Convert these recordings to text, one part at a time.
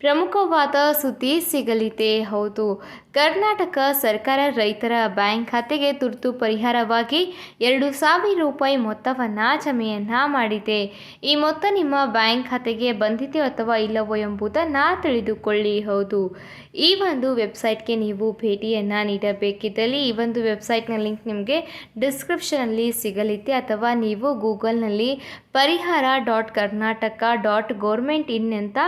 ಪ್ರಮುಖವಾದ ಸುದ್ದಿ ಸಿಗಲಿದೆ. ಹೌದು, ಕರ್ನಾಟಕ ಸರ್ಕಾರ ರೈತರ ಬ್ಯಾಂಕ್ ಖಾತೆಗೆ ತುರ್ತು ಪರಿಹಾರವಾಗಿ ಎರಡು ಸಾವಿರ ರೂಪಾಯಿ ಮೊತ್ತವನ್ನು ಜಮೆಯನ್ನು ಮಾಡಿದೆ. ಈ ಮೊತ್ತ ನಿಮ್ಮ ಬ್ಯಾಂಕ್ ಖಾತೆಗೆ ಬಂದಿದೆ ಅಥವಾ ಇಲ್ಲವೋ ಎಂಬುದನ್ನು ತಿಳಿದುಕೊಳ್ಳಿ. ಹೌದು, ಈ ಒಂದು ವೆಬ್ಸೈಟ್ಗೆ ನೀವು ಭೇಟಿಯನ್ನು ನೀಡಬೇಕಿದ್ದಲ್ಲಿ ಈ ಒಂದು ವೆಬ್ಸೈಟ್ನ ಲಿಂಕ್ ನಿಮಗೆ ಡಿಸ್ಕ್ರಿಪ್ಷನಲ್ಲಿ ಸಿಗಲಿದೆ. ಅಥವಾ ನೀವು ಗೂಗಲ್ನಲ್ಲಿ Parihara dot Karnataka dot government in ಅಂತ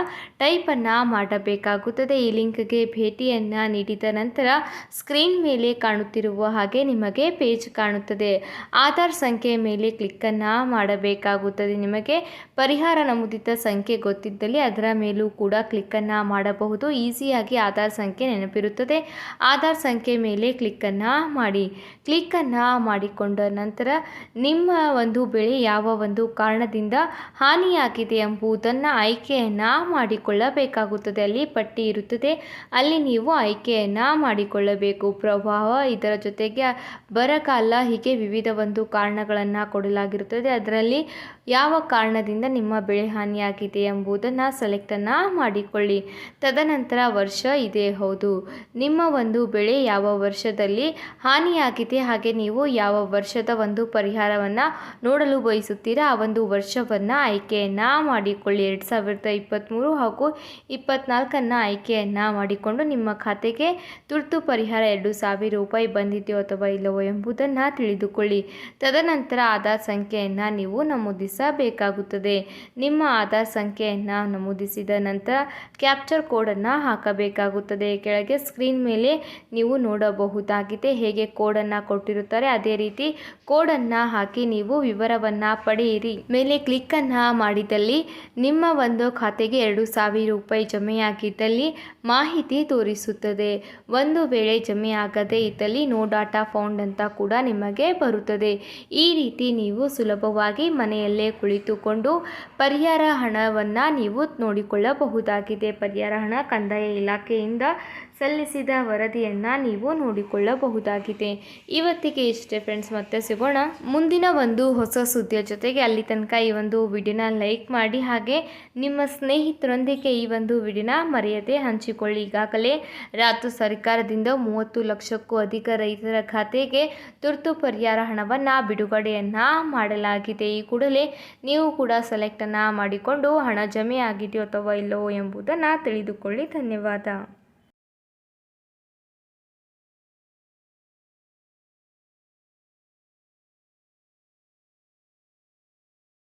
ಟೈಪನ್ನು ಮಾಡಬೇಕಾಗುತ್ತದೆ. ಈ ಲಿಂಕ್ಗೆ ಭೇಟಿಯನ್ನು ನೀಡಿದ ನಂತರ ಸ್ಕ್ರೀನ್ ಮೇಲೆ ಕಾಣುತ್ತಿರುವ ಹಾಗೆ ನಿಮಗೆ ಪೇಜ್ ಕಾಣುತ್ತದೆ. ಆಧಾರ್ ಸಂಖ್ಯೆ ಮೇಲೆ ಕ್ಲಿಕ್ಕನ್ನು ಮಾಡಬೇಕಾಗುತ್ತದೆ. ನಿಮಗೆ ಪರಿಹಾರ ನಮೂದಿತ ಸಂಖ್ಯೆ ಗೊತ್ತಿದ್ದಲ್ಲಿ ಅದರ ಮೇಲೂ ಕೂಡ ಕ್ಲಿಕ್ಕನ್ನು ಮಾಡಬಹುದು. ಈಸಿಯಾಗಿ ಆಧಾರ್ ಸಂಖ್ಯೆ ನೆನಪಿರುತ್ತದೆ. ಆಧಾರ್ ಸಂಖ್ಯೆ ಮೇಲೆ ಕ್ಲಿಕ್ಕನ್ನು ಮಾಡಿ. ಕ್ಲಿಕ್ಕನ್ನು ಮಾಡಿಕೊಂಡ ನಂತರ ನಿಮ್ಮ ಒಂದು ಬೆಳೆ ಯಾವ ಒಂದು ಕಾರಣದಿಂದ ಹಾನಿಯಾಗಿದೆ ಎಂಬುದನ್ನು ಆಯ್ಕೆಯನ್ನು ಮಾಡಿಕೊಳ್ಳಬೇಕಾಗುತ್ತದೆ. ಅಲ್ಲಿ ಪಟ್ಟಿ ಇರುತ್ತದೆ. ಅಲ್ಲಿ ನೀವು ಆಯ್ಕೆಯನ್ನು ಮಾಡಿಕೊಳ್ಳಬೇಕು. ಪ್ರವಾಹ ಇದರ ಜೊತೆಗೆ ಬರಕಾಲ ಹೀಗೆ ವಿವಿಧ ಒಂದು ಕಾರಣಗಳನ್ನು ಕೊಡಲಾಗಿರುತ್ತದೆ. ಅದರಲ್ಲಿ ಯಾವ ಕಾರಣದಿಂದ ನಿಮ್ಮ ಬೆಳೆ ಹಾನಿಯಾಗಿದೆ ಎಂಬುದನ್ನು ಸೆಲೆಕ್ಟನ್ನು ಮಾಡಿಕೊಳ್ಳಿ. ತದನಂತರ ವರ್ಷ ಇದೆ, ಹೌದು. ನಿಮ್ಮ ಒಂದು ಬೆಳೆ ಯಾವ ವರ್ಷದಲ್ಲಿ ಹಾನಿಯಾಗಿದೆ, ಹಾಗೆ ನೀವು ಯಾವ ವರ್ಷದ ಒಂದು ಪರಿಹಾರವನ್ನು ನೋಡಲು ಬಯಸುತ್ತೀರಾ? ಆ ಒಂದು ವರ್ಷವನ್ನು ಆಯ್ಕೆಯನ್ನು ಮಾಡಿಕೊಳ್ಳಿ. ಎರಡು ಸಾವಿರದ ಇಪ್ಪತ್ತ್ಮೂರು ಹಾಗೂ ಇಪ್ಪತ್ತ್ನಾಲ್ಕನ್ನು ಆಯ್ಕೆಯನ್ನು ಮಾಡಿಕೊಂಡು ನಿಮ್ಮ ಖಾತೆಗೆ ತುರ್ತು ಪರಿಹಾರ ಎರಡು ಸಾವಿರ ರೂಪಾಯಿ ಬಂದಿದೆಯೋ ಅಥವಾ ಇಲ್ಲವೋ ಎಂಬುದನ್ನು ತಿಳಿದುಕೊಳ್ಳಿ. ತದನಂತರ ಆಧಾರ್ ಸಂಖ್ಯೆಯನ್ನು ನೀವು ನಮೂದಿಸಬೇಕಾಗುತ್ತದೆ. ನಿಮ್ಮ ಆಧಾರ್ ಸಂಖ್ಯೆಯನ್ನು ನಮೂದಿಸಿದ ನಂತರ ಕ್ಯಾಪ್ಚರ್ ಕೋಡನ್ನು ಹಾಕಬೇಕಾಗುತ್ತದೆ. ಕೆಳಗೆ ಸ್ಕ್ರೀನ್ ಮೇಲೆ ನೀವು ನೋಡಬಹುದಾಗಿದೆ ಹೇಗೆ ಕೋಡನ್ನು ಕೊಟ್ಟಿರುತ್ತಾರೆ. ಅದೇ ರೀತಿ ಕೋಡನ್ನು ಹಾಕಿ ನೀವು ವಿವರವನ್ನು ಪಡೆಯಿರಿ. ಮೇಲೆ ಕ್ಲಿಕ್ಕನ್ನು ಮಾಡಿದಲ್ಲಿ ನಿಮ್ಮ ಒಂದು ಖಾತೆಗೆ ಎರಡು ಸಾವಿರ ರೂಪಾಯಿ ಜಮೆಯಾಗಿದ್ದಲ್ಲಿ ಮಾಹಿತಿ ತೋರಿಸುತ್ತದೆ. ಒಂದು ವೇಳೆ ಜಮೆಯಾಗದೆ ಇದ್ದಲ್ಲಿ ನೋ ಡಾಟಾ ಫೌಂಡ್ ಅಂತ ಕೂಡ ನಿಮಗೆ ಬರುತ್ತದೆ. ಈ ರೀತಿ ನೀವು ಸುಲಭವಾಗಿ ಮನೆಯಲ್ಲೇ ಕುಳಿತುಕೊಂಡು ಪರಿಹಾರ ಹಣವನ್ನು ನೀವು ನೋಡಿಕೊಳ್ಳಬಹುದಾಗಿದೆ. ಪರಿಹಾರ ಹಣ ಕಂದಾಯ ಇಲಾಖೆಯಿಂದ ಸಲ್ಲಿಸಿದ ವರದಿಯನ್ನು ನೀವು ನೋಡಿಕೊಳ್ಳಬಹುದಾಗಿದೆ. ಇವತ್ತಿಗೆ ಇಷ್ಟೇ ಫ್ರೆಂಡ್ಸ್ ಮತ್ತೆ ಸಿಗೋಣ. ಮುಂದಿನ ಒಂದು ಹೊಸ ಸುದ್ದಿಯ ಜೊತೆಗೆ ಅಲ್ಲಿ ತನಕ ಈ ಒಂದು ವಿಡಿಯೋನ ಲೈಕ್ ಮಾಡಿ ಹಾಗೆ ನಿಮ್ಮ ಸ್ನೇಹಿತರೊಂದಿಗೆ ಈ ಒಂದು ವಿಡಿಯೋನ ಮರೆಯದೆ ಹಂಚಿಕೊಳ್ಳಿ. ಈಗಾಗಲೇ ರಾಜ್ಯ ಸರ್ಕಾರದಿಂದ ಮೂವತ್ತು ಲಕ್ಷಕ್ಕೂ ಅಧಿಕ ರೈತರ ಖಾತೆಗೆ ತುರ್ತು ಪರಿಹಾರ ಹಣವನ್ನು ಬಿಡುಗಡೆಯನ್ನು ಮಾಡಲಾಗಿದೆ. ಈ ಕೂಡಲೇ ನೀವು ಕೂಡ ಸೆಲೆಕ್ಟನ್ನು ಮಾಡಿಕೊಂಡು ಹಣ ಜಮೆ ಆಗಿದೆಯೋ ಅಥವಾ ಇಲ್ಲವೋ ಎಂಬುದನ್ನು ತಿಳಿದುಕೊಳ್ಳಿ. ಧನ್ಯವಾದ.